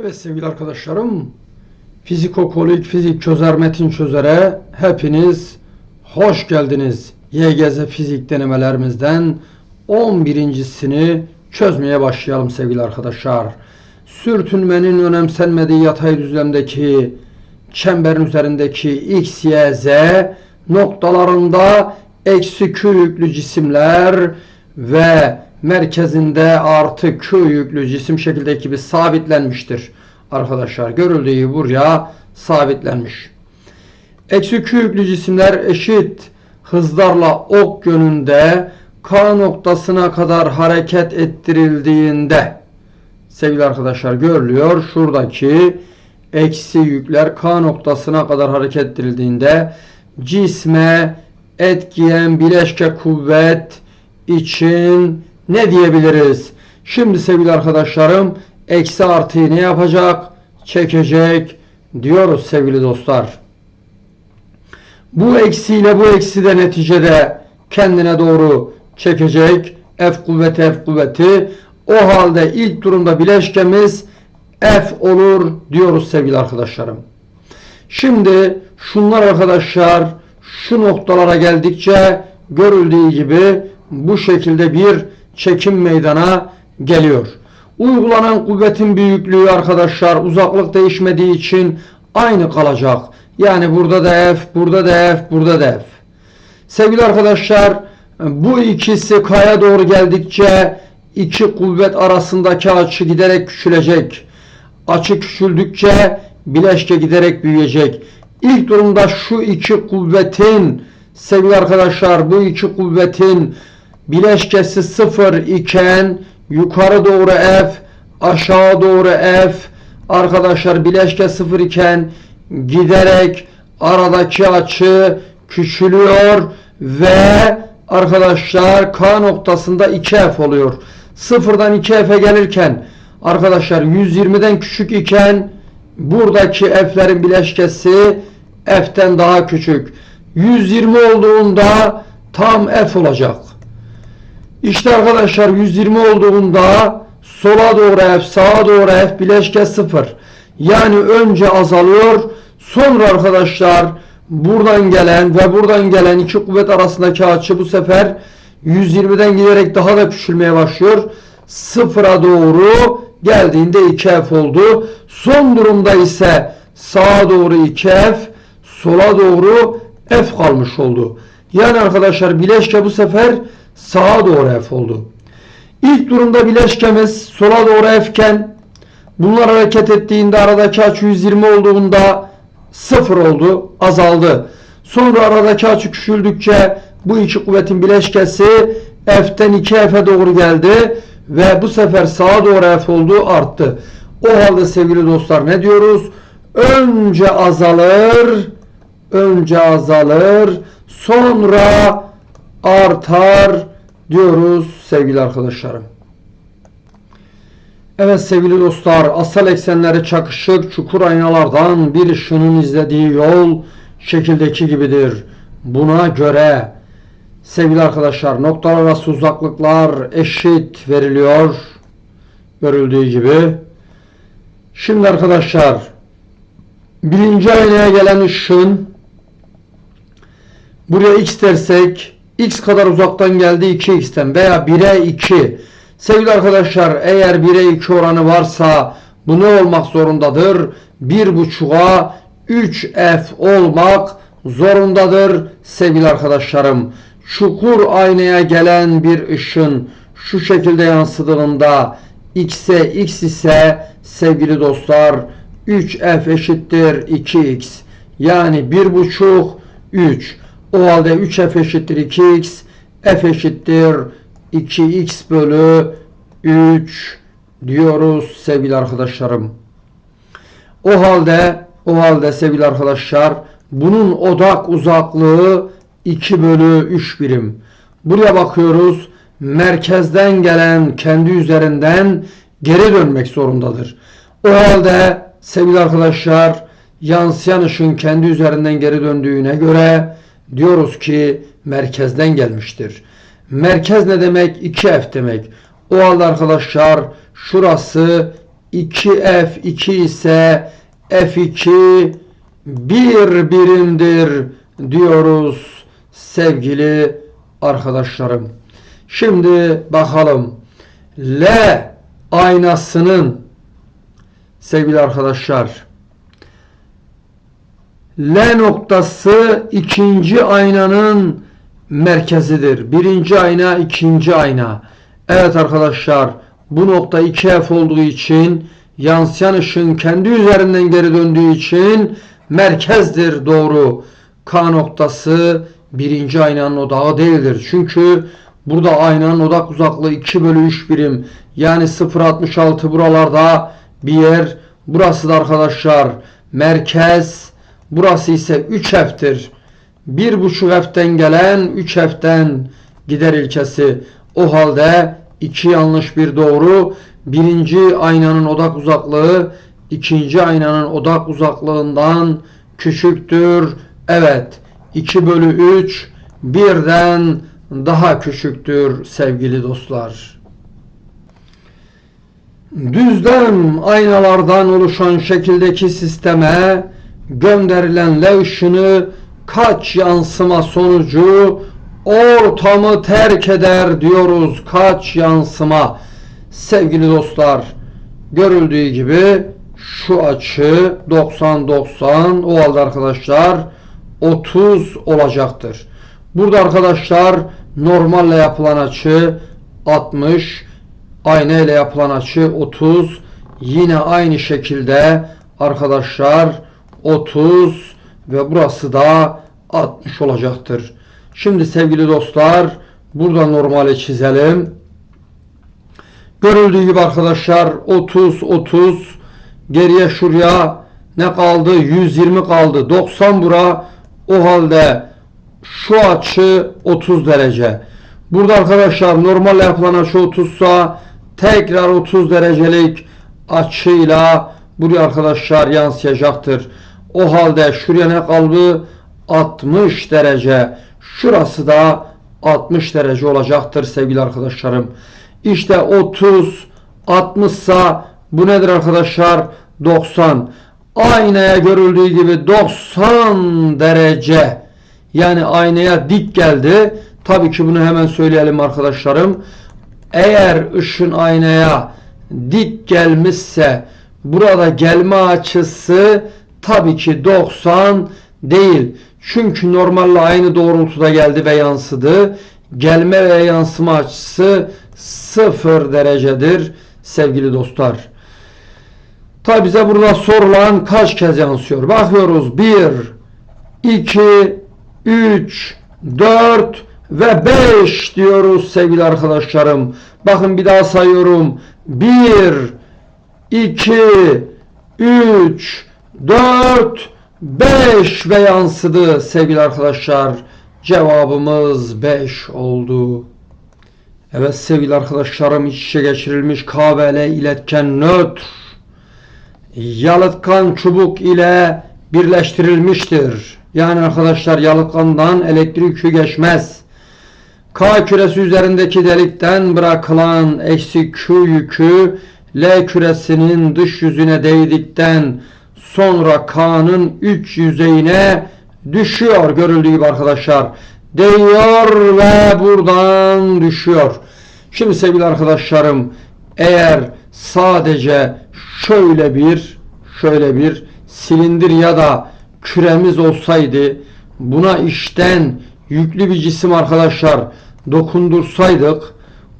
Evet sevgili arkadaşlarım, fizikokolik fizik çözer metin çözere hepiniz hoş geldiniz. YGZ fizik denemelerimizden 11.sini çözmeye başlayalım sevgili arkadaşlar. Sürtünmenin önemsenmediği yatay düzlemdeki çemberin üzerindeki x, y, z noktalarında eksi q yüklü cisimler ve merkezinde artı q yüklü cisim şekildeki gibi sabitlenmiştir. Arkadaşlar görüldüğü buraya sabitlenmiş. Eksi q yüklü cisimler eşit hızlarla ok yönünde K noktasına kadar hareket ettirildiğinde sevgili arkadaşlar görülüyor. Şuradaki eksi yükler K noktasına kadar hareket ettirildiğinde cisme etkiyen bileşke kuvvet için ne diyebiliriz? Şimdi sevgili arkadaşlarım eksi artıyı ne yapacak? Çekecek diyoruz sevgili dostlar. Bu eksiyle bu eksi de neticede kendine doğru çekecek. F kuvveti F kuvveti. O halde ilk durumda bileşkemiz F olur diyoruz sevgili arkadaşlarım. Şimdi şunlar arkadaşlar şu noktalara geldikçe görüldüğü gibi bu şekilde bir çekim meydana geliyor. Uygulanan kuvvetin büyüklüğü arkadaşlar uzaklık değişmediği için aynı kalacak. Yani burada da F, burada da F, burada da F. Sevgili arkadaşlar bu ikisi kaya doğru geldikçe iki kuvvet arasındaki açı giderek küçülecek. Açı küçüldükçe bileşke giderek büyüyecek. İlk durumda şu iki kuvvetin sevgili arkadaşlar bu iki kuvvetin bileşkesi sıfır iken yukarı doğru F aşağı doğru F arkadaşlar bileşke sıfır iken giderek aradaki açı küçülüyor ve arkadaşlar K noktasında 2F oluyor. Sıfırdan 2F'e gelirken arkadaşlar 120'den küçük iken buradaki F'lerin bileşkesi F'ten daha küçük. 120 olduğunda tam F olacak. İşte arkadaşlar 120 olduğunda sola doğru F, sağa doğru F bileşke 0. Yani önce azalıyor. Sonra arkadaşlar buradan gelen ve buradan gelen iki kuvvet arasındaki açı bu sefer 120'den giderek daha da küçülmeye başlıyor. Sıfıra doğru geldiğinde 2F oldu. Son durumda ise sağa doğru 2F, sola doğru F kalmış oldu. Yani arkadaşlar bileşke bu sefer sağa doğru F oldu. İlk durumda bileşkemiz sola doğru F iken bunlar hareket ettiğinde aradaki açı 120 olduğunda 0 oldu, azaldı. Sonra aradaki açı küçüldükçe bu iki kuvvetin bileşkesi F'ten 2F'e doğru geldi ve bu sefer sağa doğru F oldu, arttı. O halde sevgili dostlar ne diyoruz? Önce azalır, önce azalır, sonra artar diyoruz sevgili arkadaşlarım. Evet sevgili dostlar, asal eksenleri çakışık çukur aynalardan bir ışının izlediği yol şekildeki gibidir. Buna göre sevgili arkadaşlar noktalar arası uzaklıklar eşit veriliyor. Görüldüğü gibi. Şimdi arkadaşlar birinci aynaya gelen ışın buraya x dersek x kadar uzaktan geldi 2x'ten veya 1'e 2 Sevgili arkadaşlar eğer 1'e 2 oranı varsa bu ne olmak zorundadır? 1.5'a 3f olmak zorundadır sevgili arkadaşlarım. Çukur aynaya gelen bir ışın şu şekilde yansıdığında x'e x ise sevgili dostlar 3f eşittir 2x. Yani 1.5 3. O halde 3f eşittir 2x. f eşittir 2x bölü 3 diyoruz sevgili arkadaşlarım. O halde o halde sevgili arkadaşlar bunun odak uzaklığı 2 bölü 3 birim. Buraya bakıyoruz. Merkezden gelen kendi üzerinden geri dönmek zorundadır. O halde sevgili arkadaşlar yansıyan ışın kendi üzerinden geri döndüğüne göre diyoruz ki merkezden gelmiştir. Merkez ne demek? 2F demek. O halde arkadaşlar şurası 2F2 ise F2 bir birimdir diyoruz sevgili arkadaşlarım. Şimdi bakalım L aynasının sevgili arkadaşlar L noktası ikinci aynanın merkezidir. Birinci ayna, ikinci ayna. Evet arkadaşlar bu nokta 2F olduğu için yansıyan ışığın kendi üzerinden geri döndüğü için merkezdir doğru. K noktası birinci aynanın odağı değildir. Çünkü burada aynanın odak uzaklığı 2 bölü 3 birim. Yani 0.66 buralarda bir yer. Burası da arkadaşlar merkez. Burası ise 3F'tir. 1.5 F'ten gelen 3 F'ten gider ilkesi. O halde iki yanlış bir doğru. Birinci aynanın odak uzaklığı ikinci aynanın odak uzaklığından küçüktür. Evet 2 bölü 3 birden daha küçüktür sevgili dostlar. Düzlem aynalardan oluşan şekildeki sisteme gönderilen L ışını kaç yansıma sonucu ortamı terk eder diyoruz. Kaç yansıma sevgili dostlar görüldüğü gibi şu açı 90-90 o arkadaşlar 30 olacaktır. Burada arkadaşlar normalle yapılan açı 60 ayna ile yapılan açı 30 yine aynı şekilde arkadaşlar 30 ve burası da 60 olacaktır. Şimdi sevgili dostlar burada normali çizelim. Görüldüğü gibi arkadaşlar 30 30 geriye şuraya ne kaldı? 120 kaldı. 90 bura o halde şu açı 30 derece. Burada arkadaşlar normal yapılan açı 30 sa tekrar 30 derecelik açıyla buraya arkadaşlar yansıyacaktır. O halde şuraya ne kaldı? 60 derece. Şurası da 60 derece olacaktır sevgili arkadaşlarım. İşte 30 60 sa bu nedir arkadaşlar? 90. Aynaya görüldüğü gibi 90 derece. Yani aynaya dik geldi. Tabii ki bunu hemen söyleyelim arkadaşlarım. Eğer ışın aynaya dik gelmişse burada gelme açısı tabii ki 90 değil. Çünkü normalle aynı doğrultuda geldi ve yansıdı. Gelme ve yansıma açısı 0 derecedir sevgili dostlar. Tabi bize burada sorulan kaç kez yansıyor? Bakıyoruz 1, 2, 3, 4 ve 5 diyoruz sevgili arkadaşlarım. Bakın bir daha sayıyorum. 1, 2, 3, 4, 5 ve yansıdı sevgili arkadaşlar. Cevabımız 5 oldu. Evet sevgili arkadaşlarım iç içe geçirilmiş KVL iletken nötr yalıtkan çubuk ile birleştirilmiştir. Yani arkadaşlar yalıtkandan elektrik yükü geçmez. K küresi üzerindeki delikten bırakılan eksi Q yükü L küresinin dış yüzüne değdikten sonra K'nın üç yüzeyine düşüyor görüldüğü gibi arkadaşlar. Değiyor ve buradan düşüyor. Şimdi sevgili arkadaşlarım eğer sadece şöyle bir şöyle bir silindir ya da küremiz olsaydı buna işten yüklü bir cisim arkadaşlar dokundursaydık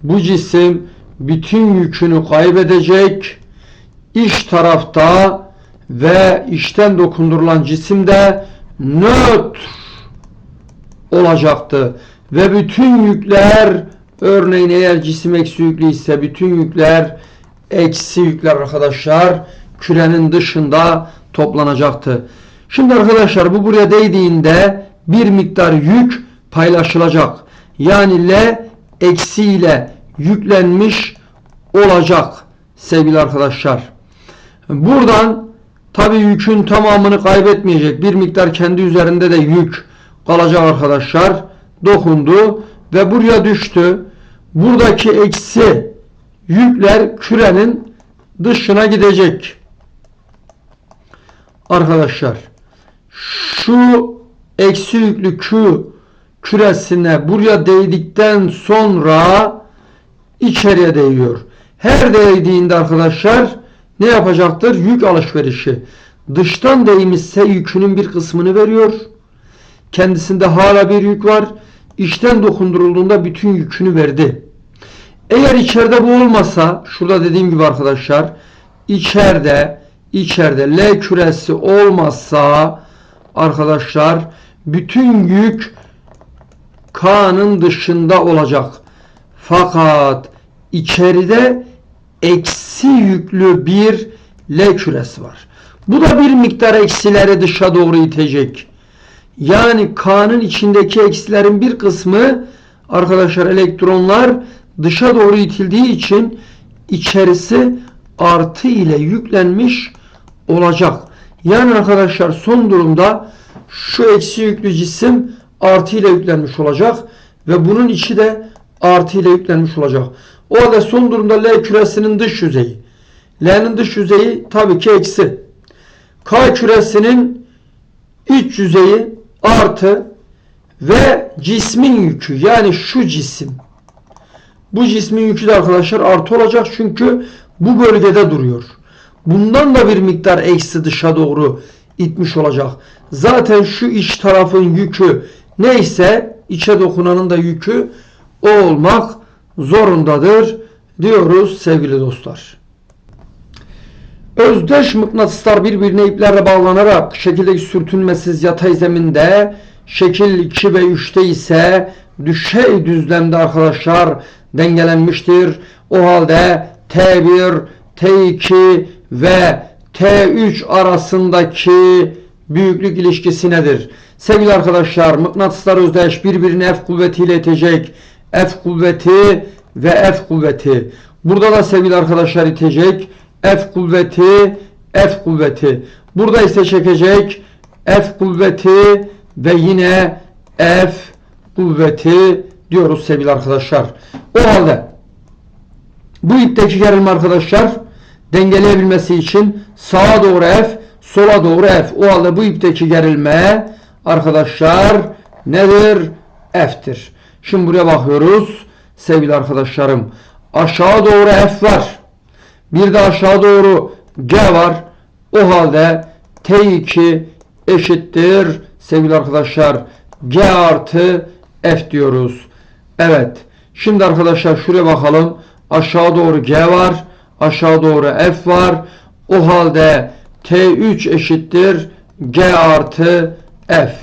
bu cisim bütün yükünü kaybedecek iç tarafta ve işten dokundurulan cisimde nötr olacaktı ve bütün yükler örneğin eğer cisim eksi yüklü ise bütün yükler eksi yükler arkadaşlar kürenin dışında toplanacaktı. Şimdi arkadaşlar bu buraya değdiğinde bir miktar yük paylaşılacak. Yani L eksi ile yüklenmiş olacak sevgili arkadaşlar. Buradan tabi yükün tamamını kaybetmeyecek. Bir miktar kendi üzerinde de yük kalacak arkadaşlar. Dokundu ve buraya düştü. Buradaki eksi yükler kürenin dışına gidecek. Arkadaşlar şu eksi yüklü Q küresine buraya değdikten sonra içeriye değiyor. Her değdiğinde arkadaşlar ne yapacaktır? Yük alışverişi. Dıştan değmişse yükünün bir kısmını veriyor. Kendisinde hala bir yük var. İçten dokundurulduğunda bütün yükünü verdi. Eğer içeride bu olmasa, şurada dediğim gibi arkadaşlar, içeride içeride L küresi olmazsa arkadaşlar bütün yük K'nın dışında olacak. Fakat içeride eksi yüklü bir L küresi var. Bu da bir miktar eksileri dışa doğru itecek. Yani K'nın içindeki eksilerin bir kısmı arkadaşlar elektronlar dışa doğru itildiği için içerisi artı ile yüklenmiş olacak. Yani arkadaşlar son durumda şu eksi yüklü cisim artı ile yüklenmiş olacak ve bunun içi de artı ile yüklenmiş olacak. O halde son durumda L küresinin dış yüzeyi. L'nin dış yüzeyi tabii ki eksi. K küresinin iç yüzeyi artı ve cismin yükü yani şu cisim. Bu cismin yükü de arkadaşlar artı olacak çünkü bu bölgede duruyor. Bundan da bir miktar eksi dışa doğru itmiş olacak. Zaten şu iç tarafın yükü neyse içe dokunanın da yükü o olmak zorundadır diyoruz sevgili dostlar. Özdeş mıknatıslar birbirine iplerle bağlanarak şekildeki sürtünmesiz yatay zeminde şekil 2 ve 3'te ise düşey düzlemde arkadaşlar dengelenmiştir. O halde T1, T2 ve T3 arasındaki büyüklük ilişkisi nedir? Sevgili arkadaşlar mıknatıslar özdeş birbirine F kuvvetiyle itecek. F kuvveti ve F kuvveti. Burada da sevgili arkadaşlar itecek. F kuvveti, F kuvveti. Burada ise çekecek F kuvveti ve yine F kuvveti diyoruz sevgili arkadaşlar. O halde bu ipteki gerilme arkadaşlar dengeleyebilmesi için sağa doğru F, sola doğru F. O halde bu ipteki gerilme arkadaşlar nedir? F'tir. Şimdi buraya bakıyoruz sevgili arkadaşlarım. Aşağı doğru F var. Bir de aşağı doğru G var. O halde T2 eşittir sevgili arkadaşlar G artı F diyoruz. Evet. Şimdi arkadaşlar şuraya bakalım. Aşağı doğru G var. Aşağı doğru F var. O halde T3 eşittir G artı F.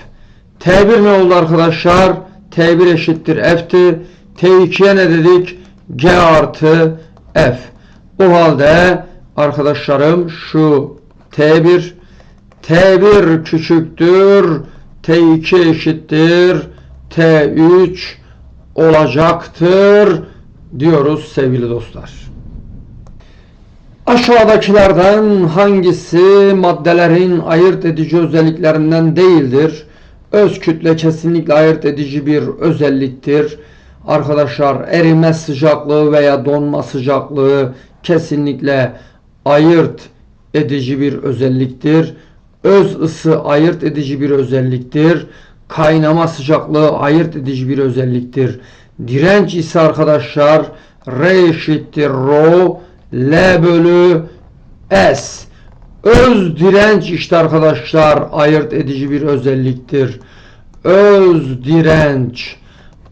T1 ne oldu arkadaşlar? T1 eşittir F'ti. T2'ye ne dedik? G artı F. O halde arkadaşlarım şu T1 T1 küçüktür T2 eşittir T3 olacaktır diyoruz sevgili dostlar. Aşağıdakilerden hangisi maddelerin ayırt edici özelliklerinden değildir? Öz kütle kesinlikle ayırt edici bir özelliktir. Arkadaşlar erime sıcaklığı veya donma sıcaklığı kesinlikle ayırt edici bir özelliktir. Öz ısı ayırt edici bir özelliktir. Kaynama sıcaklığı ayırt edici bir özelliktir. Direnç ise arkadaşlar R eşittir Rho L bölü S. Öz direnç işte arkadaşlar ayırt edici bir özelliktir. Öz direnç.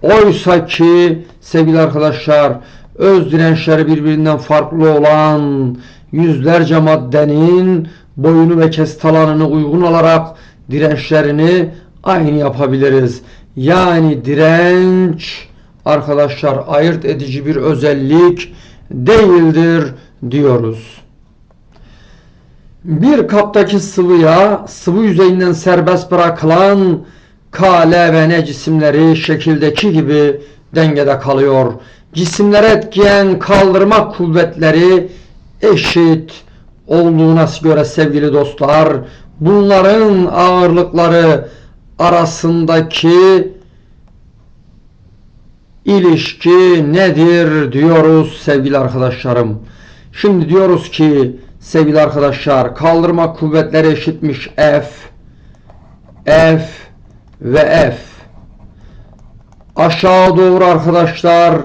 Oysa ki sevgili arkadaşlar öz dirençleri birbirinden farklı olan yüzlerce maddenin boyunu ve kesit alanını uygun olarak dirençlerini aynı yapabiliriz. Yani direnç arkadaşlar ayırt edici bir özellik değildir diyoruz. Bir kaptaki sıvıya sıvı yüzeyinden serbest bırakılan K, L ve N cisimleri şekildeki gibi dengede kalıyor. Cisimlere etkiyen kaldırma kuvvetleri eşit olduğuna göre sevgili dostlar bunların ağırlıkları arasındaki ilişki nedir diyoruz sevgili arkadaşlarım. Şimdi diyoruz ki sevgili arkadaşlar kaldırma kuvvetleri eşitmiş F F ve F aşağı doğru arkadaşlar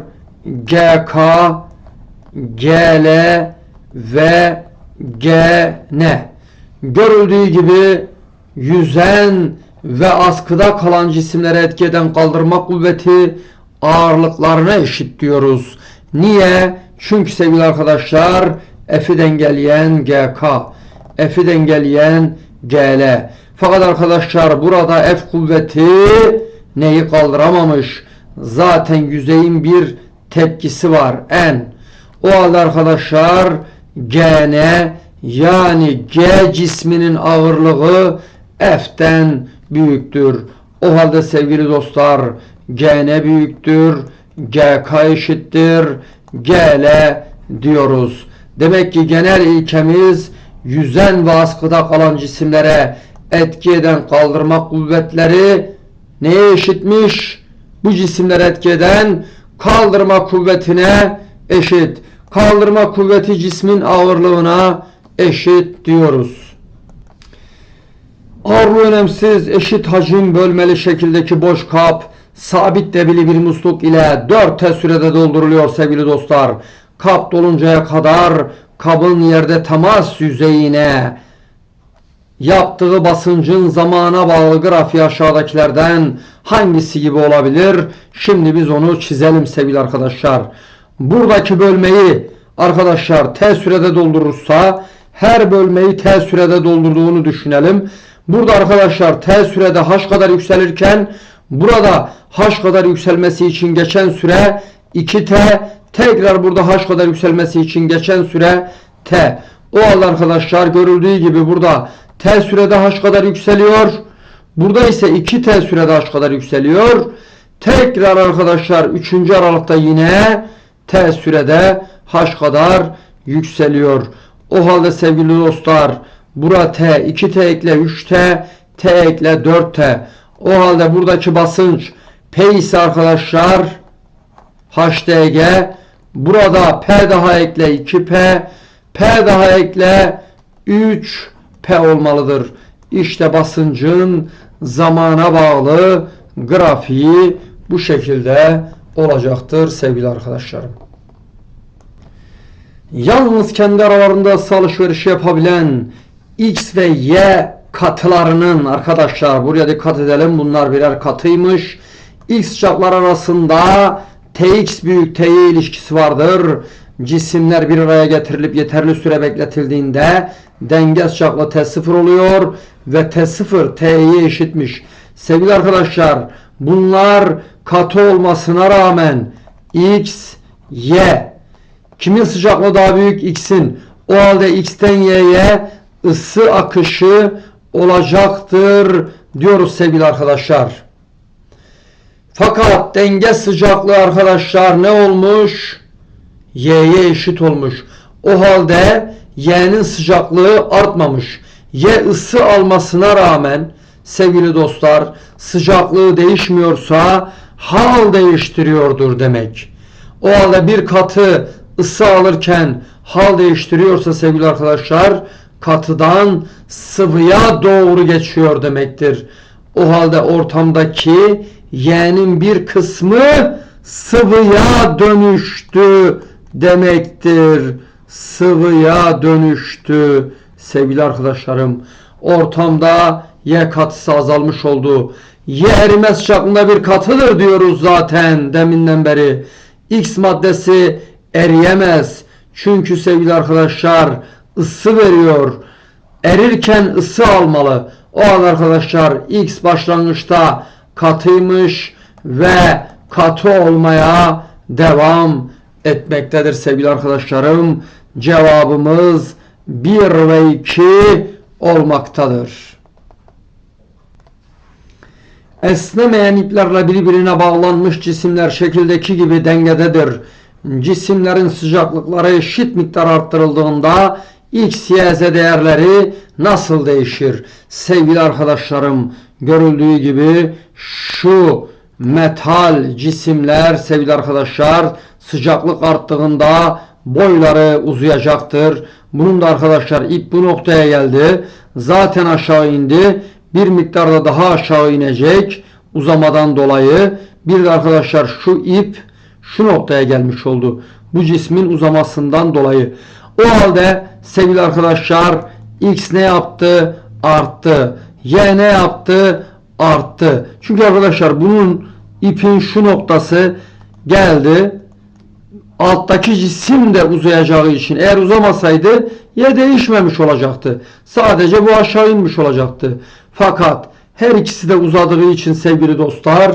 GK GL ve GN görüldüğü gibi yüzen ve askıda kalan cisimlere etki eden kaldırma kuvveti ağırlıklarına eşit diyoruz. Niye? Çünkü sevgili arkadaşlar F'i dengeleyen GK, F'i dengeleyen GL. Fakat arkadaşlar burada F kuvveti neyi kaldıramamış? Zaten yüzeyin bir tepkisi var N. O halde arkadaşlar GN yani G cisminin ağırlığı F'ten büyüktür. O halde sevgili dostlar GN büyüktür. GK eşittir. GL diyoruz. Demek ki genel ilkemiz yüzen ve askıda kalan cisimlere etki eden kaldırma kuvvetleri neye eşitmiş? Bu cisimlere etki eden kaldırma kuvvetine eşit. Kaldırma kuvveti cismin ağırlığına eşit diyoruz. Ağırlığı önemsiz eşit hacim bölmeli şekildeki boş kap sabit debili bir musluk ile 4 T sürede dolduruluyor sevgili dostlar. Kap doluncaya kadar kabın yerde temas yüzeyine yaptığı basıncın zamana bağlı grafiği aşağıdakilerden hangisi gibi olabilir? Şimdi biz onu çizelim sevgili arkadaşlar. Buradaki bölmeyi arkadaşlar T sürede doldurursa her bölmeyi T sürede doldurduğunu düşünelim. Burada arkadaşlar T sürede H kadar yükselirken burada H kadar yükselmesi için geçen süre 2T tekrar burada H kadar yükselmesi için geçen süre T. O halde arkadaşlar görüldüğü gibi burada T sürede H kadar yükseliyor. Burada ise 2T sürede H kadar yükseliyor. Tekrar arkadaşlar 3. aralıkta yine T sürede H kadar yükseliyor. O halde sevgili dostlar bura T, 2T ekle 3T, T ekle 4T. O halde buradaki basınç P ise arkadaşlar HDG. Burada P daha ekle 2P, P daha ekle 3P olmalıdır. İşte basıncın zamana bağlı grafiği bu şekilde olacaktır sevgili arkadaşlarım. Yalnız kendi aralarında ısı alışverişi yapabilen X ve Y katılarının arkadaşlar buraya dikkat edelim bunlar birer katıymış. X çaplar arasında Tx büyük T'ye ilişkisi vardır. Cisimler bir araya getirilip yeterli süre bekletildiğinde denge çaplı T0 oluyor ve T0 T'ye eşitmiş. Sevgili arkadaşlar bunlar katı olmasına rağmen X, Y kimin sıcaklığı daha büyük? X'in. O halde X'ten Y'ye ısı akışı olacaktır diyoruz sevgili arkadaşlar. Fakat denge sıcaklığı arkadaşlar ne olmuş? Y'ye eşit olmuş. O halde Y'nin sıcaklığı artmamış. Y ısı almasına rağmen sevgili dostlar sıcaklığı değişmiyorsa hal değiştiriyordur demek. O halde bir katı ısı alırken hal değiştiriyorsa sevgili arkadaşlar katıdan sıvıya doğru geçiyor demektir. O halde ortamdaki Y'nin bir kısmı sıvıya dönüştü demektir. Sıvıya dönüştü sevgili arkadaşlarım. Ortamda Y katısı azalmış oldu. Y erime sıcaklığında bir katıdır diyoruz zaten deminden beri. X maddesi eriyemez. Çünkü sevgili arkadaşlar ısı veriyor. Erirken ısı almalı. O an arkadaşlar X başlangıçta katıymış ve katı olmaya devam etmektedir sevgili arkadaşlarım. Cevabımız 1 ve 2 olmaktadır. Esnemeyen iplerle birbirine bağlanmış cisimler şekildeki gibi dengededir. Cisimlerin sıcaklıkları eşit miktar arttırıldığında X, Y, Z değerleri nasıl değişir? Sevgili arkadaşlarım görüldüğü gibi şu metal cisimler sevgili arkadaşlar sıcaklık arttığında boyları uzayacaktır. Bunun da arkadaşlar ip bu noktaya geldi. Zaten aşağı indi. Bir miktarda daha aşağı inecek uzamadan dolayı. Bir de arkadaşlar şu ip şu noktaya gelmiş oldu. Bu cismin uzamasından dolayı. O halde sevgili arkadaşlar X ne yaptı? Arttı. Y ne yaptı? Arttı. Çünkü arkadaşlar bunun ipin şu noktası geldi. Alttaki cisim de uzayacağı için eğer uzamasaydı Y değişmemiş olacaktı. Sadece bu aşağı inmiş olacaktı. Fakat her ikisi de uzadığı için sevgili dostlar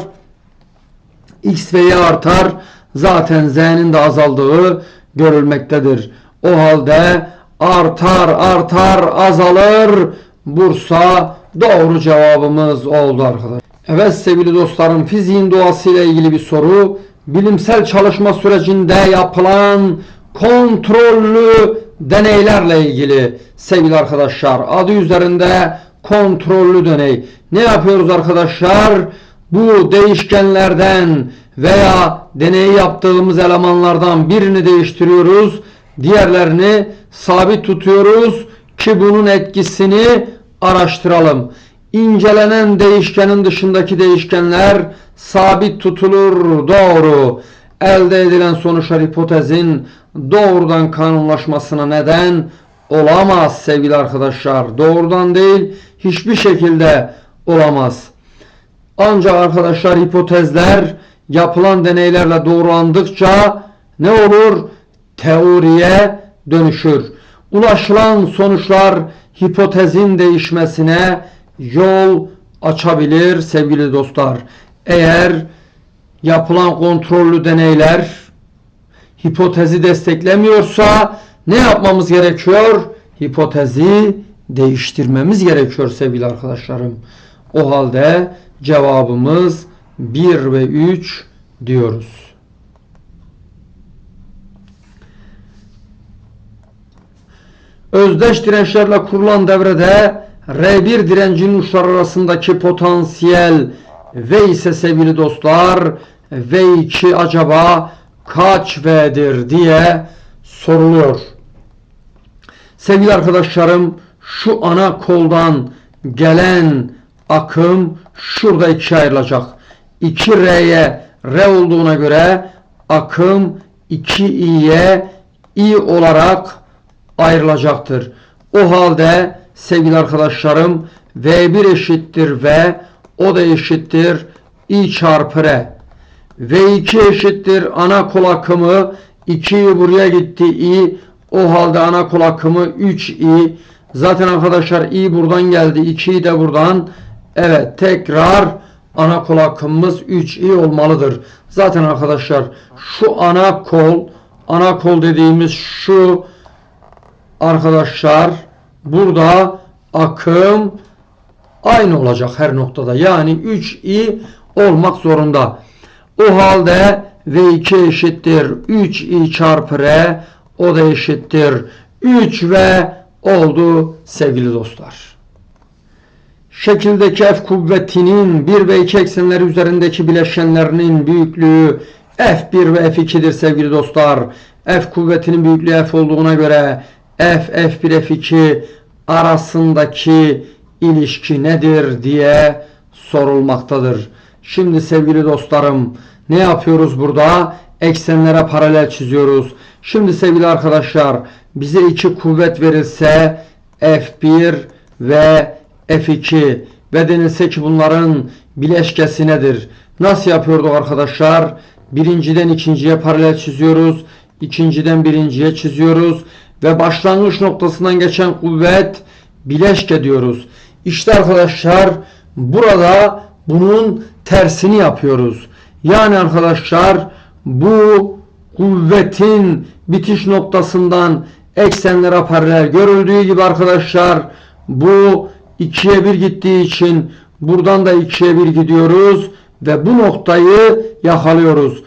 X ve Y artar. Zaten Z'nin de azaldığı görülmektedir. O halde artar artar azalır. Bursa doğru cevabımız oldu arkadaşlar. Evet sevgili dostlarım fiziğin doğası ile ilgili bir soru. Bilimsel çalışma sürecinde yapılan kontrollü deneylerle ilgili sevgili arkadaşlar. Adı üzerinde kontrollü deney. Ne yapıyoruz arkadaşlar? Bu değişkenlerden veya deneyi yaptığımız elemanlardan birini değiştiriyoruz. Diğerlerini sabit tutuyoruz ki bunun etkisini araştıralım. İncelenen değişkenin dışındaki değişkenler sabit tutulur. Doğru. Elde edilen sonuçlar hipotezin doğrudan kanunlaşmasına neden olamaz sevgili arkadaşlar. Doğrudan değil hiçbir şekilde olamaz. Ancak arkadaşlar hipotezler yapılan deneylerle doğrulandıkça ne olur? Teoriye dönüşür. Ulaşılan sonuçlar hipotezin değişmesine yol açabilir sevgili dostlar. Eğer yapılan kontrollü deneyler hipotezi desteklemiyorsa ne yapmamız gerekiyor? Hipotezi değiştirmemiz gerekiyor sevgili arkadaşlarım. O halde cevabımız 1 ve 3 diyoruz. Özdeş dirençlerle kurulan devrede R1 direncinin uçları arasındaki potansiyel V ise sevgili dostlar V2 acaba kaç V'dir diye soruluyor. Sevgili arkadaşlarım şu ana koldan gelen akım şurada ikiye ayrılacak. 2R'ye R olduğuna göre akım 2i'ye i olarak ayrılacaktır. O halde sevgili arkadaşlarım V1 eşittir V o da eşittir i çarpı R. V2 eşittir ana kol akımı 2i buraya gitti i o halde ana kol akımı 3i zaten arkadaşlar i buradan geldi 2i de buradan evet tekrar ana kol akımımız 3i olmalıdır. Zaten arkadaşlar şu ana kol ana kol dediğimiz şu arkadaşlar burada akım aynı olacak her noktada. Yani 3i olmak zorunda. O halde V2 eşittir 3i çarpı R o da eşittir 3V oldu sevgili dostlar. Şekildeki F kuvvetinin 1 ve 2 eksenleri üzerindeki bileşenlerinin büyüklüğü F1 ve F2'dir sevgili dostlar. F kuvvetinin büyüklüğü F olduğuna göre F, F1, F2 arasındaki ilişki nedir diye sorulmaktadır. Şimdi sevgili dostlarım ne yapıyoruz burada? Eksenlere paralel çiziyoruz. Şimdi sevgili arkadaşlar bize iki kuvvet verilse F1 ve F2 ve denilse ki bunların bileşkesi nedir? Nasıl yapıyorduk arkadaşlar? Birinciden ikinciye paralel çiziyoruz. ikinciden birinciye çiziyoruz. Ve başlangıç noktasından geçen kuvvet bileşke diyoruz. İşte arkadaşlar burada bunun tersini yapıyoruz. Yani arkadaşlar bu kuvvetin bitiş noktasından eksenlere paralel görüldüğü gibi arkadaşlar bu ikiye bir gittiği için buradan da ikiye bir gidiyoruz ve bu noktayı yakalıyoruz.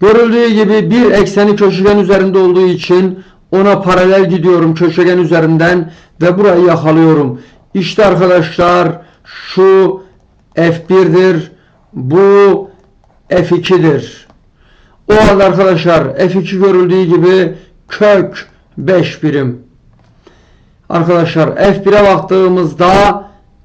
Görüldüğü gibi bir ekseni köşegen üzerinde olduğu için ona paralel gidiyorum köşegen üzerinden ve burayı yakalıyorum. İşte arkadaşlar şu F1'dir. Bu F2'dir. O halde arkadaşlar F2 görüldüğü gibi kök 5 birim. Arkadaşlar F1'e baktığımızda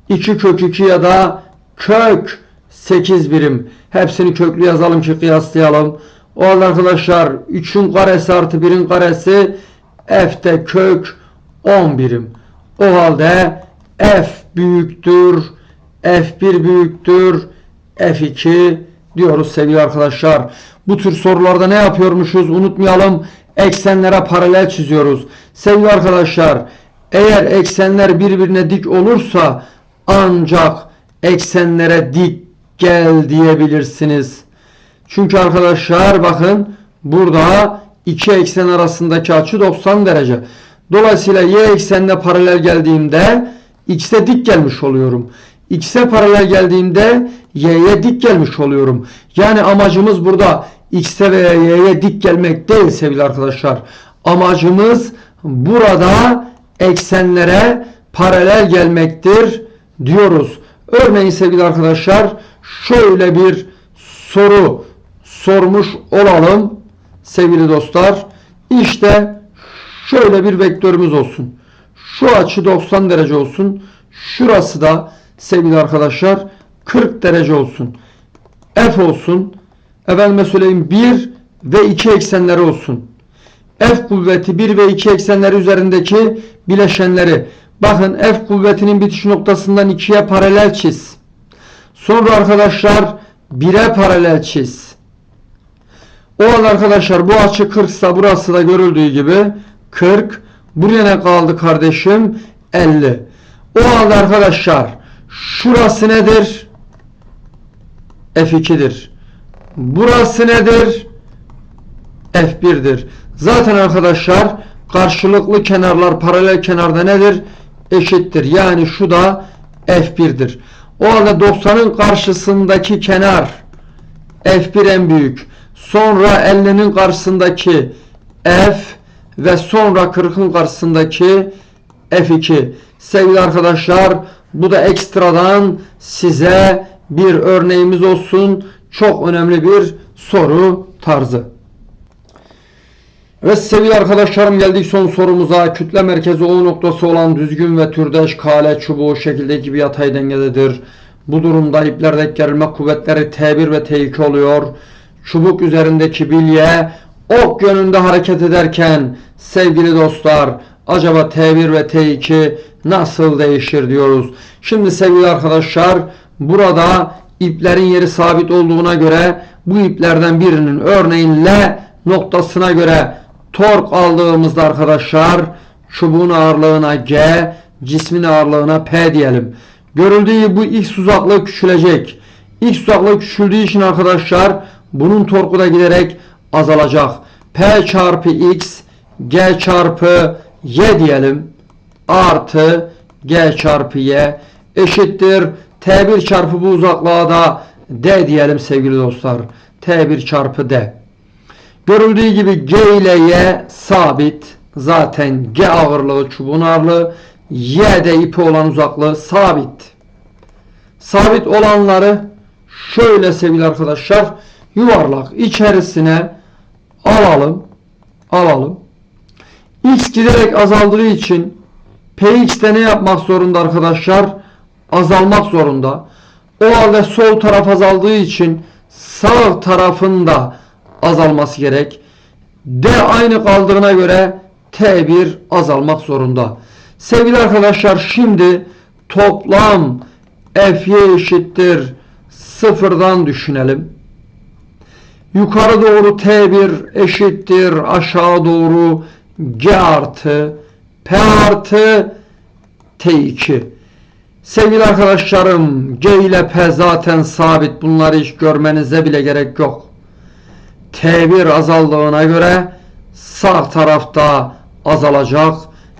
2 kök 2 ya da kök 8 birim. Hepsini köklü yazalım ki kıyaslayalım. O halde arkadaşlar 3'ün karesi artı 1'in karesi F'de kök 10 birim. O halde F büyüktür, F1 büyüktür, F2 diyoruz sevgili arkadaşlar. Bu tür sorularda ne yapıyormuşuz unutmayalım. Eksenlere paralel çiziyoruz. Sevgili arkadaşlar eğer eksenler birbirine dik olursa ancak eksenlere dik gel diyebilirsiniz. Çünkü arkadaşlar bakın burada iki eksen arasındaki açı 90 derece. Dolayısıyla y eksenine paralel geldiğimde x'e dik gelmiş oluyorum. X'e paralel geldiğimde y'ye dik gelmiş oluyorum. Yani amacımız burada x'e veya y'ye dik gelmek değil sevgili arkadaşlar. Amacımız burada eksenlere paralel gelmektir diyoruz. Örneğin sevgili arkadaşlar şöyle bir soru sormuş olalım sevgili dostlar. İşte şöyle bir vektörümüz olsun. Şu açı 90 derece olsun. Şurası da sevgili arkadaşlar 40 derece olsun. F olsun. Efendime söyleyeyim 1 ve 2 eksenleri olsun. F kuvveti 1 ve 2 eksenleri üzerindeki bileşenleri. Bakın F kuvvetinin bitiş noktasından 2'ye paralel çiz. Sonra arkadaşlar 1'e paralel çiz. O arkadaşlar bu açı 40 ise burası da görüldüğü gibi 40. Buraya ne kaldı kardeşim? 50. O halde arkadaşlar şurası nedir? F2'dir. Burası nedir? F1'dir. Zaten arkadaşlar karşılıklı kenarlar paralel kenarda nedir? Eşittir. Yani şu da F1'dir. O halde 90'ın karşısındaki kenar F1 en büyük. Sonra 50'nin karşısındaki F ve sonra 40'ın karşısındaki F2. Sevgili arkadaşlar bu da ekstradan size bir örneğimiz olsun. Çok önemli bir soru tarzı. Evet sevgili arkadaşlarım geldik son sorumuza. Kütle merkezi O noktası olan düzgün ve türdeş kale çubuğu şekildeki bir yatay dengededir. Bu durumda iplerdeki gerilme kuvvetleri T1 ve T2 oluyor. Çubuk üzerindeki bilye ok yönünde hareket ederken sevgili dostlar acaba T1 ve T2 nasıl değişir diyoruz. Şimdi sevgili arkadaşlar burada iplerin yeri sabit olduğuna göre bu iplerden birinin örneğin L noktasına göre tork aldığımızda arkadaşlar çubuğun ağırlığına G, cismin ağırlığına P diyelim. Görüldüğü bu x uzaklığı küçülecek. X uzaklığı küçüldüğü için arkadaşlar bunun torku da giderek azalacak. P çarpı x G çarpı Y diyelim. Artı G çarpı Y eşittir. T1 çarpı bu uzaklığa da D diyelim sevgili dostlar. T1 çarpı D. Görüldüğü gibi G ile Y sabit. Zaten G ağırlığı çubuğun ağırlığı. Y de ipi olan uzaklığı sabit. Sabit olanları şöyle sevgili arkadaşlar yuvarlak içerisine alalım. Alalım. X giderek azaldığı için Px'te ne yapmak zorunda arkadaşlar? Azalmak zorunda. O halde sol taraf azaldığı için sağ tarafında azalması gerek. D aynı kaldığına göre T1 azalmak zorunda. Sevgili arkadaşlar şimdi toplam Fy eşittir sıfırdan düşünelim. Yukarı doğru T1 eşittir aşağı doğru G artı P artı T2. Sevgili arkadaşlarım G ile P zaten sabit. Bunları hiç görmenize bile gerek yok. T1 azaldığına göre sağ tarafta azalacak.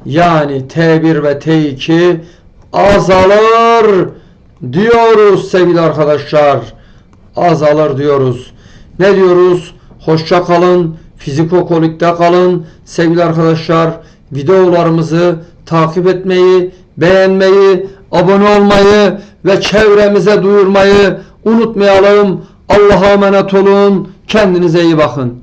Yani T1 ve T2 azalır diyoruz sevgili arkadaşlar. Azalır diyoruz. Ne diyoruz? Hoşça kalın. Fizikokolikte kalın. Sevgili arkadaşlar videolarımızı takip etmeyi, beğenmeyi, abone olmayı ve çevremize duyurmayı unutmayalım. Allah'a emanet olun. Kendinize iyi bakın.